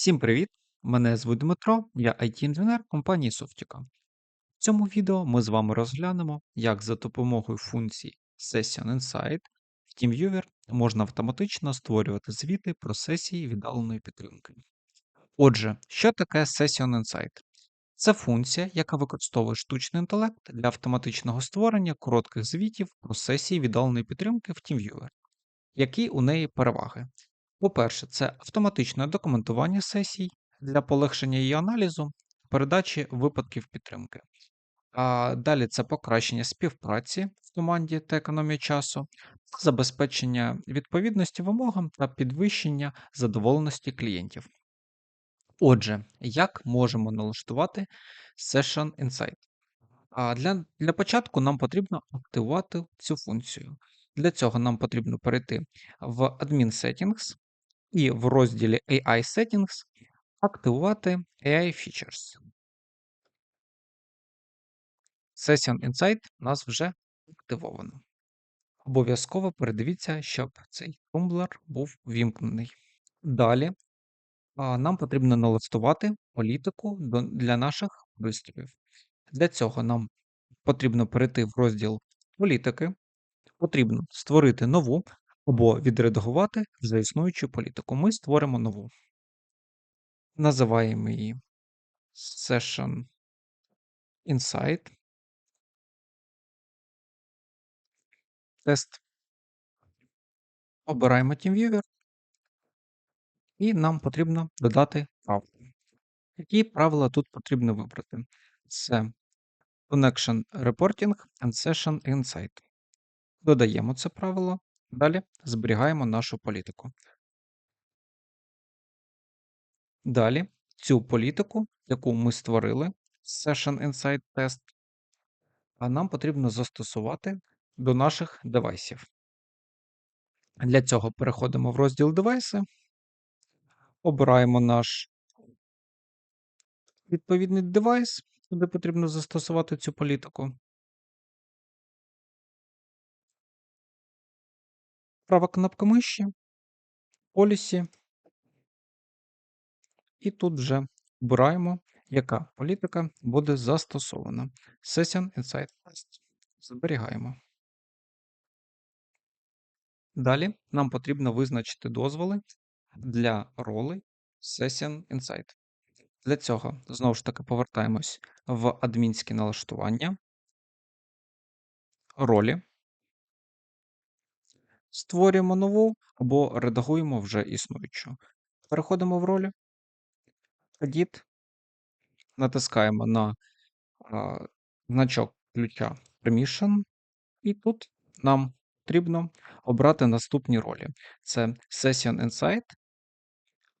Всім привіт! Мене звуть Дмитро, я IT-інженер компанії Softica. В цьому відео ми з вами розглянемо, як за допомогою функції Session Insight в TeamViewer можна автоматично створювати звіти про сесії віддаленої підтримки. Отже, що таке Session Insight? Це функція, яка використовує штучний інтелект для автоматичного створення коротких звітів про сесії віддаленої підтримки в TeamViewer. Які у неї переваги? По-перше, це автоматичне документування сесій для полегшення її аналізу, передачі випадків підтримки. А далі це покращення співпраці в команді та економія часу, забезпечення відповідності вимогам та підвищення задоволеності клієнтів. Отже, як можемо налаштувати Session Insight? А для, для початку нам потрібно активувати цю функцію. Для цього нам потрібно перейти в Admin Settings і в розділі AI Settings активувати AI Features. Session Insight у нас вже активовано. Обов'язково передивіться, щоб цей тумблер був вімкнений. Далі нам потрібно налаштувати політику для наших пристроїв. Для цього нам потрібно перейти в розділ політики, потрібно створити нову або відредагувати вже існуючу політику. Ми створимо нову. Називаємо її Session Insight. Тест. Обираємо TeamViewer. І нам потрібно додати правила. Які правила тут потрібно вибрати? Це Connection Reporting and Session Insight. Додаємо це правило. Далі зберігаємо нашу політику. Далі цю політику, яку ми створили, Session Insight Test, нам потрібно застосувати до наших девайсів. Для цього переходимо в розділ девайси, обираємо наш відповідний девайс, куди потрібно застосувати цю політику. Права кнопка миші, Policy. І тут вже обираємо, яка політика буде застосована. Session Insight Test. Зберігаємо. Далі нам потрібно визначити дозволи для ролей Session Insight. Для цього знову ж таки повертаємось в адмінські налаштування, ролі, створюємо нову або редагуємо вже існуючу. Переходимо в ролі, Edit, натискаємо на а, значок ключа Permission, і тут нам потрібно обрати наступні ролі: це Session Insight.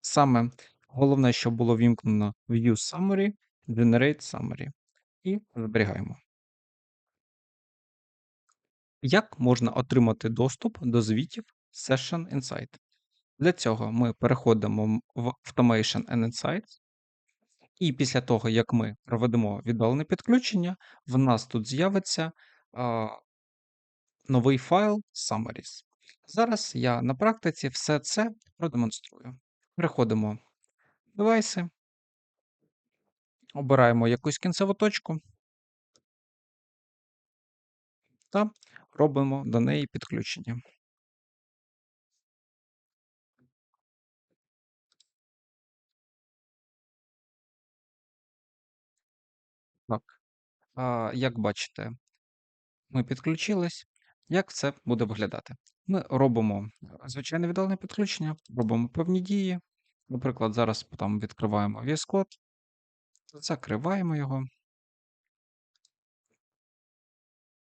Саме головне, щоб було вімкнено View Summary, Generate Summary. І зберігаємо. Як можна отримати доступ до звітів Session Insight? Для цього ми переходимо в Automation and Insights, і після того, як ми проведемо віддалене підключення, в нас тут з'явиться а, новий файл Summaries. Зараз я на практиці все це продемонструю. Переходимо в девайси, обираємо якусь кінцеву точку та робимо до неї підключення. Так, а, як бачите, ми підключились. Як це буде виглядати? Ми робимо е, звичайне віддалене підключення, робимо певні дії. Наприклад, зараз там відкриваємо VS Code, закриваємо його.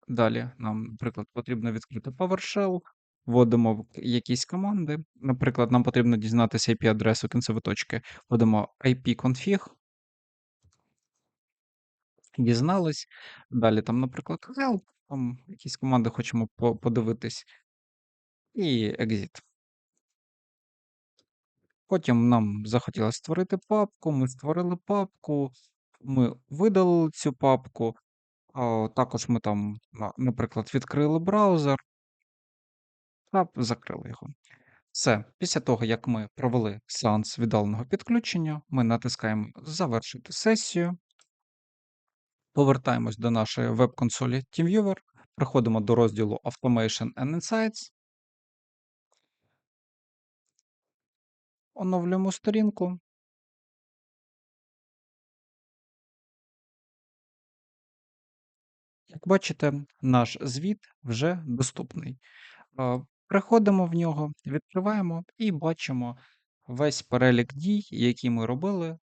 Далі нам, наприклад, потрібно відкрити PowerShell, вводимо якісь команди. Наприклад, нам потрібно дізнатися IP-адресу кінцевої точки. Вводимо ipconfig, дізнались. Далі там, наприклад, help, там якісь команди хочемо подивитись. І exit. Потім нам захотілося створити папку, ми створили папку, ми видалили цю папку. Також ми там, на- наприклад, відкрили браузер та закрили його. Все, після того, як ми провели сеанс віддаленого підключення, ми натискаємо Завершити сесію. Повертаємось до нашої веб-консолі TeamViewer, приходимо до розділу Automation and Insights. Оновлюємо сторінку. Як бачите, наш звіт вже доступний. Е, Приходимо в нього, відкриваємо і бачимо весь перелік дій, які ми робили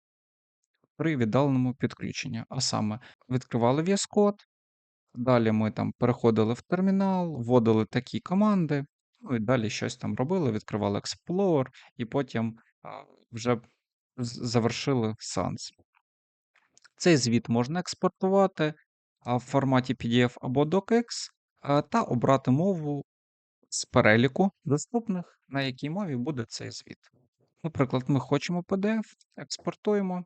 при віддаленому підключенні. А саме, відкривали VS Code, далі ми там переходили в термінал, вводили такі команди, ну і далі щось там робили, відкривали Explorer, і потім вже завершили сеанс. Цей звіт можна експортувати в форматі PDF або DocX та обрати мову з переліку доступних, на якій мові буде цей звіт. Наприклад, ми хочемо PDF, експортуємо,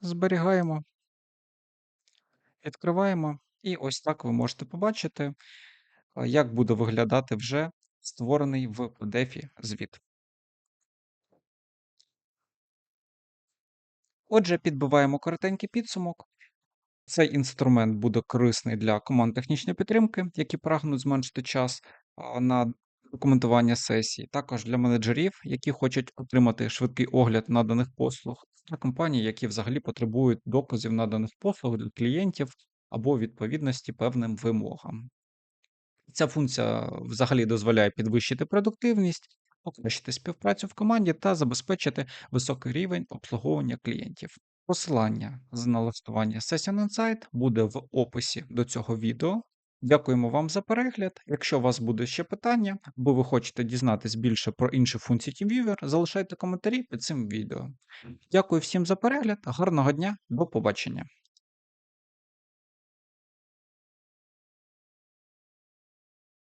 зберігаємо, відкриваємо, і ось так ви можете побачити, як буде виглядати вже створений в PDF звіт. Отже, підбиваємо коротенький підсумок. Цей інструмент буде корисний для команд технічної підтримки, які прагнуть зменшити час на документування сесій, також для менеджерів, які хочуть отримати швидкий огляд наданих послуг, та компаній, які взагалі потребують доказів наданих послуг для клієнтів або відповідності певним вимогам. Ця функція взагалі дозволяє підвищити продуктивність, покращити співпрацю в команді та забезпечити високий рівень обслуговування клієнтів. Посилання з налаштування Session Insight буде в описі до цього відео. Дякуємо вам за перегляд. Якщо у вас буде ще питання, або ви хочете дізнатись більше про інші функції TeamViewer, залишайте коментарі під цим відео. Дякую всім за перегляд, гарного дня, до побачення.